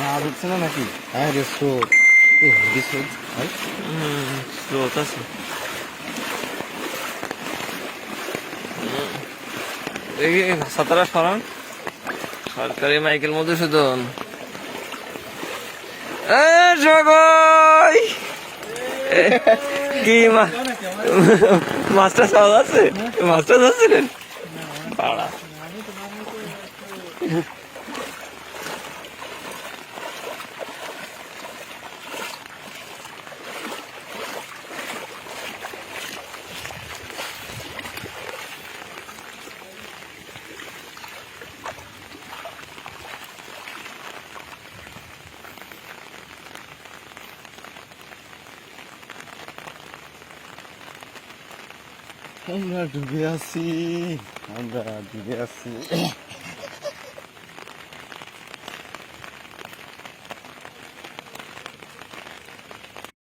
মাছ উঠছে না নাকি হ্যাঁ রে স্রোত এ হেভি স্রোত ভাই স্রোত আছে দেখি সাতারা সরান সরকারি মাইকেল মধুসূদন কি মাছটা সহজ আছে মাছটা ধরছিলেন পাড়া আমরা ডুবে আছি আমরা ডুবে আছি।